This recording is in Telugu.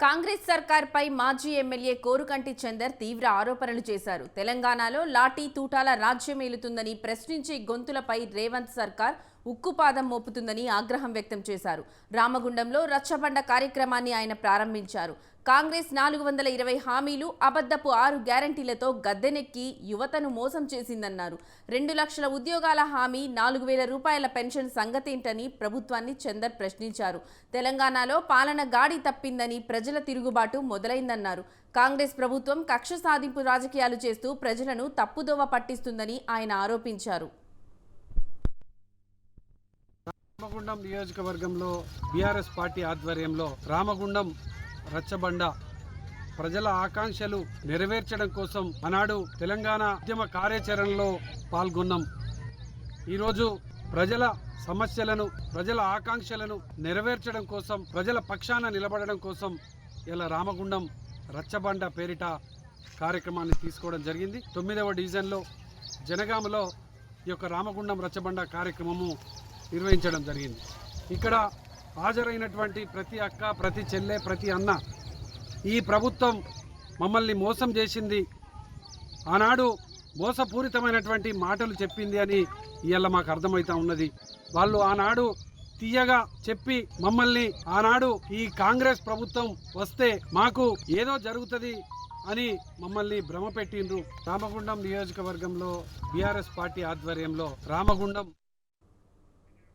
కాంగ్రెస్ సర్కార్పై మాజీ ఎమ్మెల్యే కోరుకంటి చందర్ తీవ్ర ఆరోపణలు చేశారు. తెలంగాణలో లాఠీ తూటాల రాజ్యమేలుతుందని ప్రశ్నించే గొంతులపై రేవంత్ సర్కార్ ఉక్కుపాదం మోపుతుందని ఆగ్రహం వ్యక్తం చేశారు. రామగుండంలో రచ్చబండ కార్యక్రమాన్ని ఆయన ప్రారంభించారు. కాంగ్రెస్ నాలుగు వందల ఇరవై హామీలు అబద్ధపు ఆరు గ్యారంటీలతో గద్దెనెక్కి యువతను మోసం చేసిందన్నారు. రెండు లక్షల ఉద్యోగాల హామీ నాలుగు వేల రూపాయల పెన్షన్ సంగతేంటని ప్రభుత్వాన్ని చందర్ ప్రశ్నించారు. తెలంగాణలో పాలన గాడి తప్పిందని ప్రజల తిరుగుబాటు మొదలైందన్నారు. కాంగ్రెస్ ప్రభుత్వం కక్ష సాధింపు రాజకీయాలు చేస్తూ ప్రజలను తప్పుదోవ పట్టిస్తుందని ఆయన ఆరోపించారు. రామగుండం నియోజకవర్గంలో బీఆర్ఎస్ పార్టీ ఆధ్వర్యంలో రామగుండం రచ్చబండ. ప్రజల ఆకాంక్షలు నెరవేర్చడం కోసం ఆనాడు తెలంగాణ ఉద్యమ కార్యాచరణలో పాల్గొన్నాం. ఈరోజు ప్రజల సమస్యలను ప్రజల ఆకాంక్షలను నెరవేర్చడం కోసం ప్రజల పక్షాన నిలబడడం కోసం ఇలా రామగుండం రచ్చబండ పేరిట కార్యక్రమాన్ని తీసుకోవడం జరిగింది. తొమ్మిదవ డివిజన్లో జనగామలో ఈ యొక్క రామగుండం రచ్చబండ కార్యక్రమము నిర్వహించడం జరిగింది. ఇక్కడ హాజరైనటువంటి ప్రతి అక్క ప్రతి చెల్లె ప్రతి అన్న ఈ ప్రభుత్వం మమ్మల్ని మోసం చేసింది. ఆనాడు మోసపూరితమైనటువంటి మాటలు చెప్పింది అని ఇవాళ మాకు అర్థమవుతా ఉన్నది. వాళ్ళు ఆనాడు తీయగా చెప్పి మమ్మల్ని ఆనాడు ఈ కాంగ్రెస్ ప్రభుత్వం వస్తే మాకు ఏదో జరుగుతుంది అని మమ్మల్ని భ్రమ పెట్టిండ్రు రామగుండం నియోజకవర్గంలో బీఆర్ఎస్ పార్టీ ఆధ్వర్యంలో రామగుండం